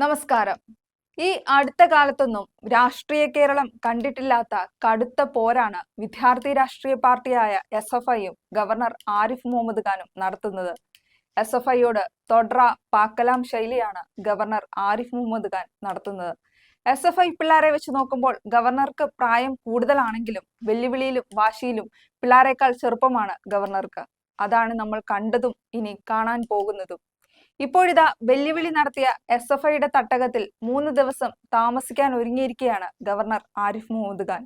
നമസ്കാരം. ഈ അടുത്ത കാലത്തൊന്നും രാഷ്ട്രീയ കേരളം കണ്ടിട്ടില്ലാത്ത കടുത്ത പോരാണ് വിദ്യാർത്ഥി രാഷ്ട്രീയ പാർട്ടിയായ എസ് എഫ് ഐയും ഗവർണർ ആരിഫ് മുഹമ്മദ് ഖാനും നടത്തുന്നത്. എസ് എഫ് ഐയോട് തൊഡ്ര പാക്കലാം ശൈലിയാണ് ഗവർണർ ആരിഫ് മുഹമ്മദ് ഖാൻ നടത്തുന്നത്. എസ് എഫ് ഐ പിള്ളേരെ വെച്ച് നോക്കുമ്പോൾ ഗവർണർക്ക് പ്രായം കൂടുതലാണെങ്കിലും വെല്ലുവിളിയിലും വാശിയിലും പിള്ളേരെക്കാൾ ചെറുപ്പമാണ് ഗവർണർക്ക്. അതാണ് നമ്മൾ കണ്ടതും ഇനി കാണാൻ പോകുന്നതും. ഇപ്പോഴിതാ വെല്ലുവിളി നടത്തിയ എസ് എഫ് ഐയുടെ തട്ടകത്തിൽ മൂന്ന് ദിവസം താമസിക്കാൻ ഒരുങ്ങിയിരിക്കുകയാണ് ഗവർണർ ആരിഫ് മുഹമ്മദ് ഖാൻ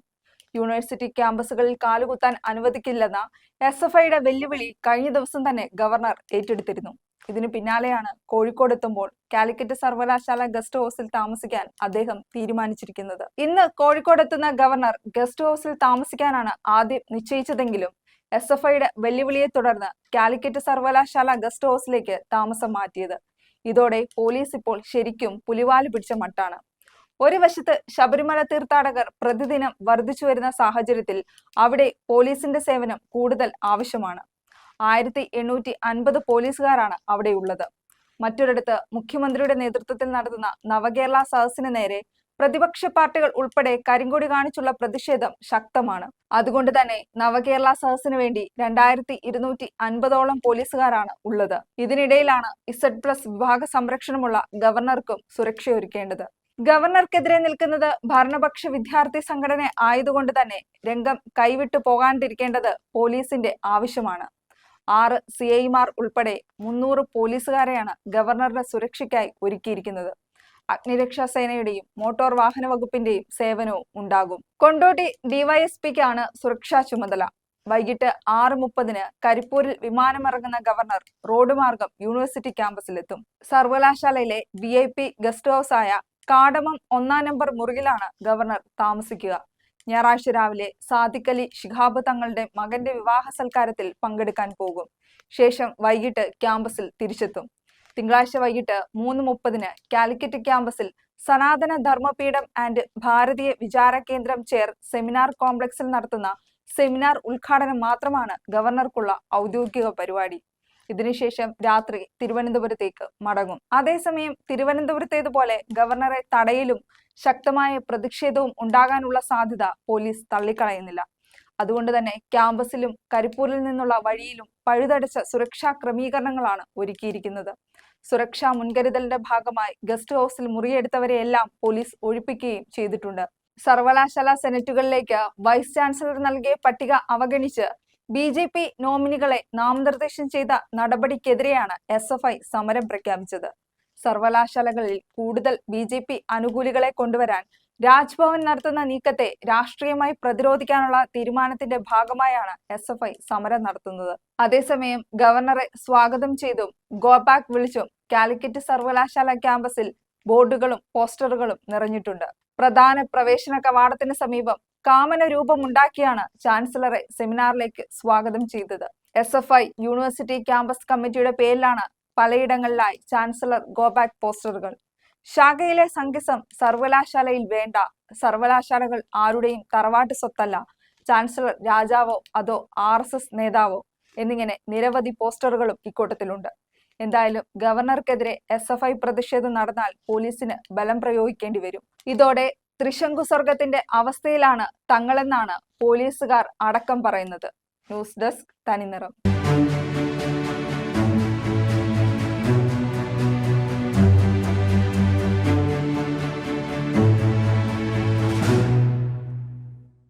യൂണിവേഴ്സിറ്റി ക്യാമ്പസുകളിൽ കാലുകുത്താൻ അനുവദിക്കില്ലെന്ന എസ് എഫ് ഐയുടെ വെല്ലുവിളി കഴിഞ്ഞ ദിവസം തന്നെ ഗവർണർ ഏറ്റെടുത്തിരുന്നു. ഇതിനു പിന്നാലെയാണ് കോഴിക്കോട് എത്തുമ്പോൾ കാലിക്കറ്റ് സർവകലാശാല ഗസ്റ്റ് ഹൗസിൽ താമസിക്കാൻ അദ്ദേഹം തീരുമാനിച്ചിരിക്കുന്നത്. ഇന്ന് കോഴിക്കോട് എത്തുന്ന ഗവർണർ ഗസ്റ്റ് ഹൗസിൽ താമസിക്കാനാണ് ആദ്യം നിശ്ചയിച്ചതെങ്കിലും എസ് എഫ് ഐയുടെ വെല്ലുവിളിയെ തുടർന്ന് കാലിക്കറ്റ് സർവകലാശാല ഗസ്റ്റ് ഹൗസിലേക്ക് താമസം മാറ്റിയത്. ഇതോടെ പോലീസ് ഇപ്പോൾ ശരിക്കും പുലിവാൽ പിടിച്ച മട്ടാണ്. ഒരു വശത്ത് ശബരിമല തീർത്ഥാടകർ പ്രതിദിനം വർദ്ധിച്ചു വരുന്ന സാഹചര്യത്തിൽ അവിടെ പോലീസിന്റെ സേവനം കൂടുതൽ ആവശ്യമാണ്. ആയിരത്തി എണ്ണൂറ്റി അൻപത് പോലീസുകാരാണ് അവിടെയുള്ളത്. മറ്റൊരിടത്ത് മുഖ്യമന്ത്രിയുടെ നേതൃത്വത്തിൽ നടത്തുന്ന നവകേരള സദസ്സിന് നേരെ പ്രതിപക്ഷ പാർട്ടികൾ ഉൾപ്പെടെ കരിങ്കൊടി കാണിച്ചുള്ള പ്രതിഷേധം ശക്തമാണ്. അതുകൊണ്ട് തന്നെ നവകേരള സഹസിനു വേണ്ടി രണ്ടായിരത്തി ഇരുന്നൂറ്റി അൻപതോളം പോലീസുകാരാണ് ഉള്ളത്. ഇതിനിടയിലാണ് ഇസഡ് പ്ലസ് വിഭാഗ സംരക്ഷണമുള്ള ഗവർണർക്കും സുരക്ഷയൊരുക്കേണ്ടത്. ഗവർണർക്കെതിരെ നിൽക്കുന്നത് ഭരണപക്ഷ വിദ്യാർത്ഥി സംഘടന ആയതുകൊണ്ട് തന്നെ രംഗം കൈവിട്ടു പോകാണ്ടിരിക്കേണ്ടത് പോലീസിന്റെ ആവശ്യമാണ്. ആറ് സി ഐമാർ ഉൾപ്പെടെ മുന്നൂറ് പോലീസുകാരെയാണ് ഗവർണറുടെ സുരക്ഷയ്ക്കായി ഒരുക്കിയിരിക്കുന്നത്. അഗ്നിരക്ഷാ സേനയുടെയും മോട്ടോർ വാഹന വകുപ്പിന്റെയും സേവനവും ഉണ്ടാകും. കൊണ്ടോട്ടി ഡിവൈഎസ്പിക്കാണ് സുരക്ഷാ ചുമതല. വൈകിട്ട് ആറ് മുപ്പതിന് കരിപ്പൂരിൽ വിമാനമിറങ്ങുന്ന ഗവർണർ റോഡ് മാർഗം യൂണിവേഴ്സിറ്റി ക്യാമ്പസിലെത്തും. സർവകലാശാലയിലെ V I P guest house ആയ കാടമം ഒന്നാം നമ്പർ മുറിയിലാണ് ഗവർണർ താമസിക്കുക. ഞായറാഴ്ച രാവിലെ സാദിഖലി ശിഹാബ് തങ്ങളുടെ മകന്റെ വിവാഹ സൽക്കാരത്തിൽ പങ്കെടുക്കാൻ പോകും. ശേഷം വൈകിട്ട് ക്യാമ്പസിൽ തിരിച്ചെത്തും. തിങ്കളാഴ്ച വൈകിട്ട് മൂന്ന് മുപ്പതിന് കാലിക്കറ്റ് ക്യാമ്പസിൽ സനാതന ധർമ്മപീഠം ആൻഡ് ഭാരതീയ വിചാര കേന്ദ്രം ചെയർ സെമിനാർ കോംപ്ലക്സിൽ നടത്തുന്ന സെമിനാർ ഉദ്ഘാടനം മാത്രമാണ് ഗവർണർക്കുള്ള ഔദ്യോഗിക പരിപാടി. ഇതിനുശേഷം രാത്രി തിരുവനന്തപുരത്തേക്ക് മടങ്ങും. അതേസമയം തിരുവനന്തപുരത്തേതുപോലെ ഗവർണറെ തടയിലും ശക്തമായ പ്രതിഷേധവും ഉണ്ടാകാനുള്ള സാധ്യത പോലീസ് തള്ളിക്കളയുന്നില്ല. അതുകൊണ്ട് തന്നെ ക്യാമ്പസിലും കരിപ്പൂരിൽ നിന്നുള്ള വഴിയിലും പഴുതടച്ച സുരക്ഷാ ക്രമീകരണങ്ങളാണ് ഒരുക്കിയിരിക്കുന്നത്. സുരക്ഷാ മുൻകരുതലിന്റെ ഭാഗമായി ഗസ്റ്റ് ഹൗസിൽ മുറിയെടുത്തവരെയെല്ലാം പോലീസ് ഒഴിപ്പിക്കുകയും ചെയ്തിട്ടുണ്ട്. സർവകലാശാല സെനറ്റുകളിലേക്ക് വൈസ് ചാൻസലർ നൽകിയ പട്ടിക അവഗണിച്ച് ബി ജെ പി നോമിനികളെ നാമനിർദ്ദേശം ചെയ്ത നടപടിക്കെതിരെയാണ് എസ് എഫ് ഐ സമരം പ്രഖ്യാപിച്ചത്. സർവകലാശാലകളിൽ കൂടുതൽ ബി ജെ പി അനുകൂലികളെ കൊണ്ടുവരാൻ രാജ്ഭവൻ നടത്തുന്ന നീക്കത്തെ രാഷ്ട്രീയമായി പ്രതിരോധിക്കാനുള്ള തീരുമാനത്തിന്റെ ഭാഗമായാണ് എസ് എഫ് ഐ സമരം നടത്തുന്നത്. അതേസമയം ഗവർണറെ സ്വാഗതം ചെയ്തും ഗോബാക്ക് വിളിച്ചും കാലിക്കറ്റ് സർവകലാശാല ക്യാമ്പസിൽ ബോർഡുകളും പോസ്റ്ററുകളും നിറഞ്ഞിട്ടുണ്ട്. പ്രധാന പ്രവേശന കവാടത്തിന് സമീപം കാമന രൂപമുണ്ടാക്കിയാണ് ചാൻസലറെ സെമിനാറിലേക്ക് സ്വാഗതം ചെയ്തത്. S F I university campus കമ്മിറ്റിയുടെ പേരിലാണ് പലയിടങ്ങളിലായി ചാൻസലർ ഗോബാക്ക് പോസ്റ്ററുകൾ ശാഖയിലെ സംഘസം സർവകലാശാലയിൽ വേണ്ട. സർവകലാശാലകൾ ആരുടെയും തറവാട്ട് സ്വത്തല്ല. ചാൻസലർ രാജാവോ അതോ ആർ എസ് എസ് നേതാവോ എന്നിങ്ങനെ നിരവധി പോസ്റ്ററുകളും ഇക്കൂട്ടത്തിലുണ്ട്. എന്തായാലും ഗവർണർക്കെതിരെ എസ് എഫ് ഐ പ്രതിഷേധം നടന്നാൽ പോലീസിന് ബലം പ്രയോഗിക്കേണ്ടി വരും. ഇതോടെ ത്രിശങ്കു സ്വർഗത്തിന്റെ അവസ്ഥയിലാണ് തങ്ങളെന്നാണ് പോലീസുകാർ അടക്കം പറയുന്നത്. ന്യൂസ് ഡെസ്ക് തനിനിറം.